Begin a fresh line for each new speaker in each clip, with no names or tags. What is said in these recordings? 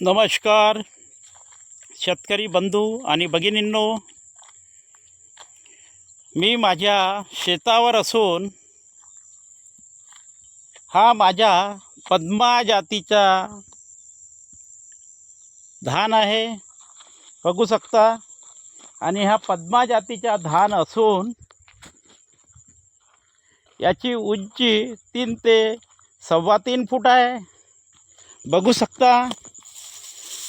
नमस्कार शेतकरी बंधू आणि भगिनींनो. मी माझ्या शेतावर असून हा माझ्या पद्मा जातीचा धान आहे. बघू शकता. आणि हा पद्मा जातीचा धान असून याची उंची तीन ते सव्वा तीन फूट आहे. बघू शकता.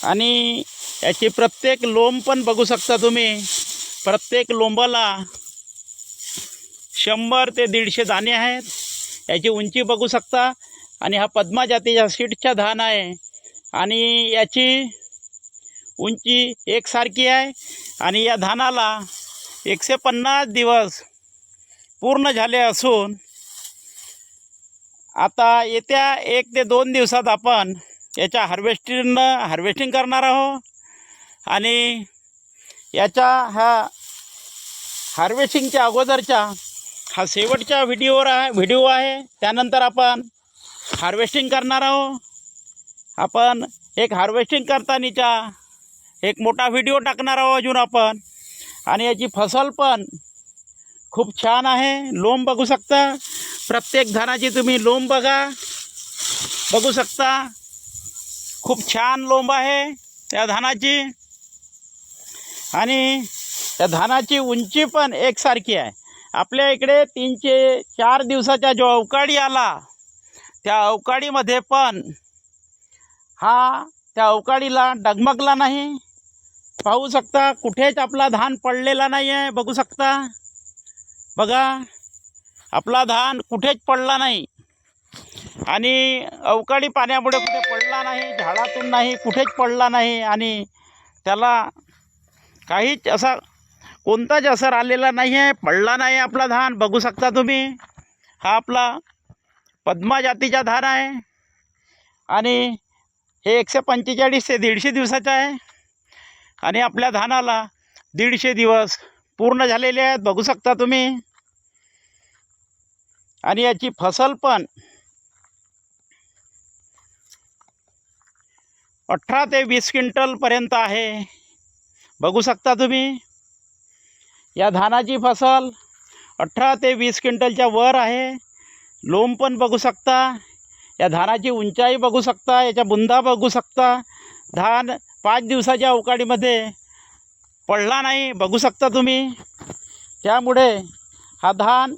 आणि याची प्रत्येक लोंब पण बघू शकता तुम्ही. प्रत्येक लोंबाला शंभर ते दीडशे दाणे आहेत. याची उंची बघू शकता. आणि हा पद्मा जातीच्या सीटचा धान आहे. आणि याची उंची एकसारखी आहे. आणि या धानाला एकशे पन्नास दिवस पूर्ण झाले असून आता येत्या एक ते दोन दिवसात आपण याच्या हार्वेस्टिंग हार्वेस्टिंग करणार आहो आणि याच्या हा हार्वेस्टिंगच्या अगोदरचा हा शेवटच्या व्हिडिओवर आहे व्हिडिओ आहे. त्यानंतर आपण हार्वेस्टिंग करणार आहो आपण एक हार्वेस्टिंग करतानीचा एक मोठा व्हिडिओ टाकणार आहोत अजून आपण. आणि याची फसल पण खूप छान आहे. लोंब बघू शकता. प्रत्येक धानाची तुम्ही लोंब बघा. बघू शकता. खूप छान लोंब आहे त्या धानाची. आणि त्या धानाची उंची पण एकसारखी आहे. आपल्या इकडे तीनशे चार दिवसाचा जो अवकाळी आला त्या अवकाळीमध्ये पण हा त्या अवकाळीला डगमगला नाही. पाहू शकता कुठेच आपला धान पडलेला नाही आहे बघू शकता. बघा आपला धान कुठेच पडला नाही. आणि अवकाळी पाण्यामुळे कुठे पडला नाही झाडातून नाही कुठेच पडला नाही आणि त्याला काहीच असा कोणताच असर आलेला नाही आहे पडला नाही आपला धान. बघू शकता तुम्ही हा आपला पद्मा जातीचा धान आहे आणि हे एकशे पंचेचाळीस ते दीडशे दिवसाचं आहे. आणि आपल्या धानाला दीडशे दिवस पूर्ण झालेले आहेत बघू शकता तुम्ही. आणि याची फसल पण अठरा ते वीस क्विंटलपर्यंत आहे. बघू शकता तुम्ही या धानाची फसल अठरा ते वीस क्विंटलच्या वर आहे. लोम पण बघू शकता या धानाची उंचाई बघू शकता याच्या बुंदा बघू शकता. धान पाच दिवसाच्या अवकाळीमध्ये पडला नाही बघू शकता तुम्ही. त्यामुळे हा धान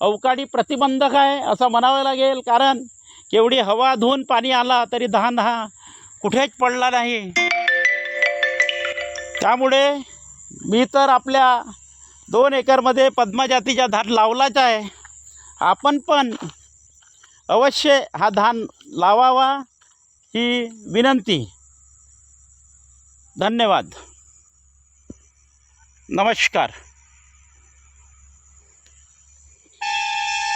अवकाळी प्रतिबंधक आहे असं म्हणावं लागेल कारण केवढी हवा धुवून पाणी आला तरी धान हा कुठेच पडला नाही. त्यामुळे मी तर आपल्या दोन एकरमध्ये पद्मजातीचा धान लावलाच आहे. आपण पण अवश्य हा धान लावावा ही विनंती. धन्यवाद. नमस्कार.